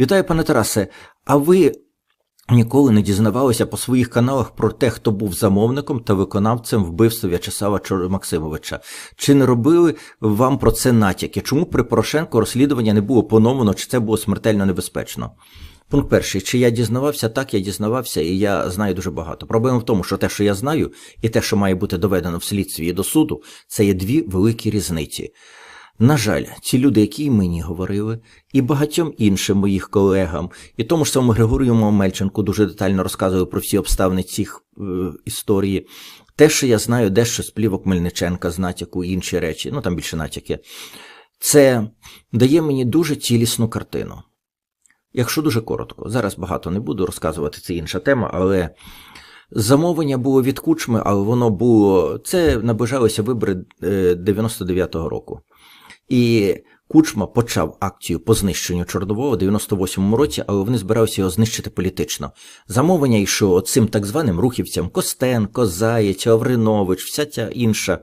Вітаю, пане Тарасе. А ви ніколи не дізнавалися по своїх каналах про те, хто був замовником та виконавцем вбивства В'ячеслава Максимовича? Чи не робили вам про це натяки? Чому при Порошенко розслідування не було поновлено, чи це було смертельно небезпечно? Пункт перший. Чи я дізнавався? Так, я дізнавався, і я знаю дуже багато. Проблема в тому, що те, що я знаю, і те, що має бути доведено в слідстві і до суду, це є дві великі різниці. На жаль, ці люди, які мені говорили, і багатьом іншим моїх колегам, і тому ж самому Григорію Мельченку дуже детально розказували про всі обставини цих е, історії. Те, що я знаю, дещо з плівок Мельниченка, з натяку і інші речі, ну там більше натяки, це дає мені дуже цілісну картину. Якщо дуже коротко, зараз багато не буду розказувати, це інша тема, але замовлення було від кучми, але воно було. Це наближалися вибори е, 99-го року. І Кучма почав акцію по знищенню Чорнового в 98-му році, але вони збиралися його знищити політично. Замовлення йшло цим так званим рухівцям Костенко, Заєць, Авринович, вся ця інша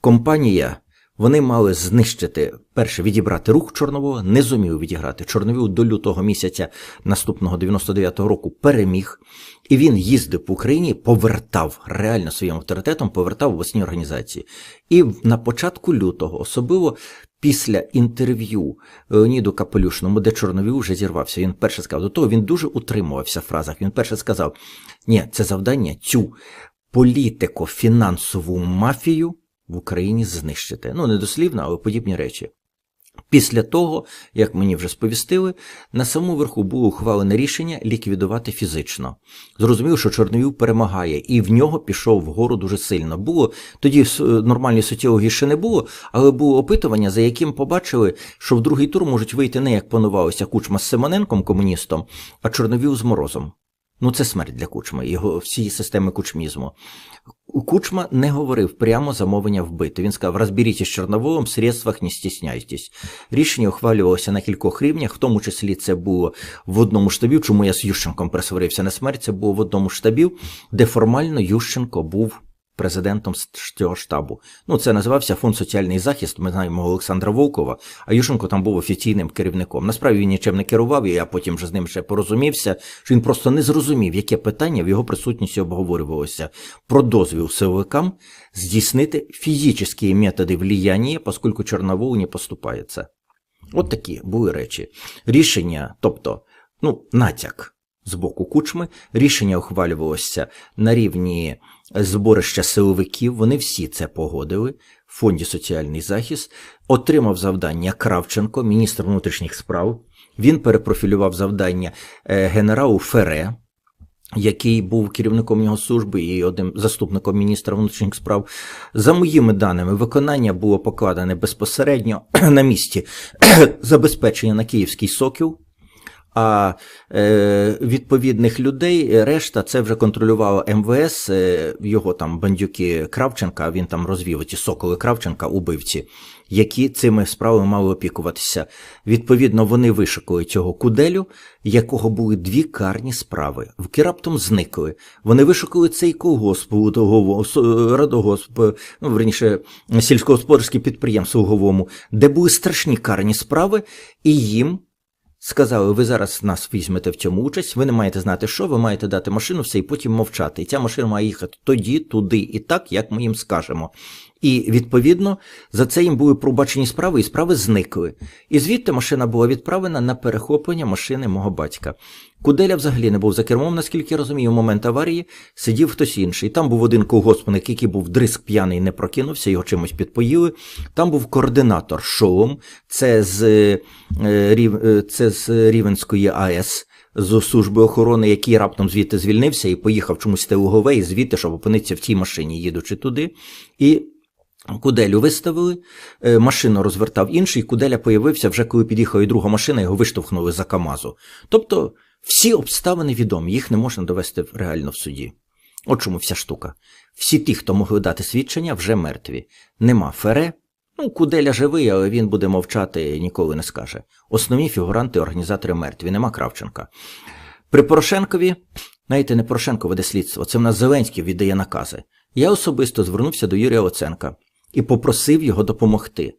компанія. Вони мали знищити перше відібрати рух Чорнового, не зумів відіграти. Чорновіл до лютого місяця наступного 99-го року переміг, і він їздив по Україні, повертав реально своїм авторитетом, повертав власні організації. І на початку лютого, особливо після інтерв'ю Леоніду Капелюшному, де Чорновіл вже зірвався, він перше сказав, до того він дуже утримувався в фразах. Він перше сказав: ні, це завдання цю політико-фінансову мафію в Україні знищити. Ну, не дослівно, але подібні речі. Після того, як мені вже сповістили, на самому верху було ухвалене рішення ліквідувати фізично. Зрозумів, що Чорновіл перемагає, і в нього пішов вгору дуже сильно. Було тоді с- нормальної соціології ще не було, але було опитування, за яким побачили, що в другий тур можуть вийти не як планувалося Кучма з Симоненком, комуністом, а Чорновіл з Морозом. Ну, це смерть для Кучми, його всі системи кучмізму. Кучма не говорив прямо замовлення вбити. Він сказав: розберіть з Чорноволом, в средствах не стісняйтесь. Рішення ухвалювалося на кількох рівнях, в тому числі це було в одному штабі. Чому я з Ющенком присварився на смерть? Це було в одному штабі, де формально Ющенко був президентом цього штабу. Ну, це називався Фонд соціальний захист. Ми знаємо Олександра Волкова, а Ющенко там був офіційним керівником. Насправді він нічим не керував, і я потім вже з ним ще порозумівся, що він просто не зрозумів, яке питання в його присутності обговорювалося про дозвіл силовикам здійснити фізичні методи влияння, оскільки Чорновол не поступається. От такі були речі. Рішення, тобто, ну, натяк з боку кучми, рішення ухвалювалося на рівні зборища силовиків, вони всі це погодили. В фонді соціальний захист отримав завдання Кравченко, міністр внутрішніх справ. Він перепрофілював завдання е, генералу Фере, який був керівником його служби і одним заступником міністра внутрішніх справ. За моїми даними, виконання було покладене безпосередньо на місці забезпечення на Київський сокіл. А е, відповідних людей, решта це вже контролювало МВС, е, його там бандюки Кравченка, він там розвів ті соколи Кравченка, убивці, які цими справами мали опікуватися. Відповідно, вони вишукали цього куделю, якого були дві карні справи. Вки раптом зникли. Вони вишукали цей колгосп, радогосп, ну, верніше, сільськогосподарське підприємство у Луговому, де були страшні карні справи, і їм. Сказали, ви зараз нас візьмете в цьому участь, ви не маєте знати, що, ви маєте дати машину, все, і потім мовчати. І ця машина має їхати тоді, туди і так, як ми їм скажемо. І відповідно за це їм були пробачені справи, і справи зникли. І звідти машина була відправлена на перехоплення машини мого батька. Куделя взагалі не був за кермом, наскільки я розумію, в момент аварії сидів хтось інший. Там був один колгоспник, який був дриск п'яний, не прокинувся, його чимось підпоїли. Там був координатор Шолом, це з, е, е, це з Рівенської АЕС. З служби охорони, який раптом звідти звільнився і поїхав чомусь те Лугове, і звідти, щоб опинитися в цій машині, їдучи туди. І Куделю виставили, е, машину розвертав інший, Куделя появився вже коли під'їхала і друга машина, його виштовхнули за Камазу. Тобто всі обставини відомі, їх не можна довести реально в суді. От чому вся штука. Всі ті, хто могли дати свідчення, вже мертві. Нема Фере. Ну, Куделя живий, але він буде мовчати і ніколи не скаже. Основні фігуранти, організатори мертві, нема Кравченка. При Порошенкові, знаєте, не Порошенко веде слідство, це в нас Зеленський віддає накази. Я особисто звернувся до Юрія Оценка і попросив його допомогти.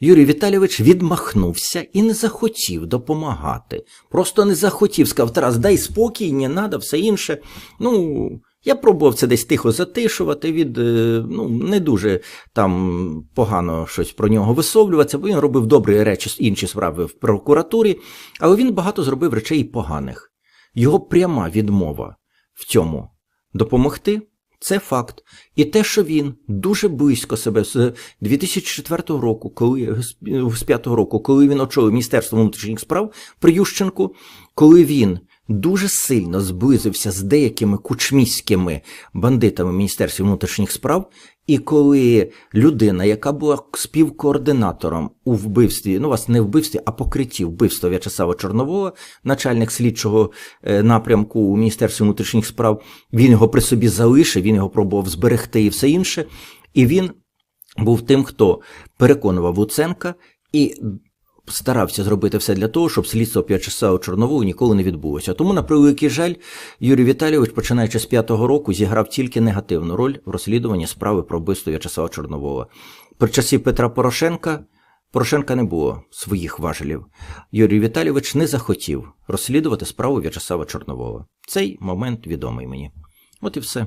Юрій Віталійович відмахнувся і не захотів допомагати. Просто не захотів, сказав, Тарас, дай спокій, не надо, все інше. Ну, я пробував це десь тихо затишувати, від е, ну, не дуже там погано щось про нього висловлюватися, бо він робив добрі речі, інші справи в прокуратурі, але він багато зробив речей поганих. Його пряма відмова в цьому допомогти. Це факт. І те, що він дуже близько себе з 2004 року, коли з 5 року, коли він очолив Міністерство внутрішніх справ при Ющенку, коли він дуже сильно зблизився з деякими кучміськими бандитами Міністерства внутрішніх справ, і коли людина, яка була співкоординатором у вбивстві, ну вас не вбивстві, а покритті вбивства В'ячеслава Чорнового, начальник слідчого е, напрямку у Міністерстві внутрішніх справ, він його при собі залишив, він його пробував зберегти і все інше. І він був тим, хто переконував Луценка і старався зробити все для того, щоб слідство В'ячеслава Чорнового ніколи не відбулося. Тому, на превеликий жаль, Юрій Віталійович, починаючи з п'ятого року, зіграв тільки негативну роль в розслідуванні справи про вбивство В'ячеслава Чорнового. При часі Петра Порошенка Порошенка не було своїх важелів. Юрій Віталійович не захотів розслідувати справу В'ячеслава Чорнового. Цей момент відомий мені. От і все.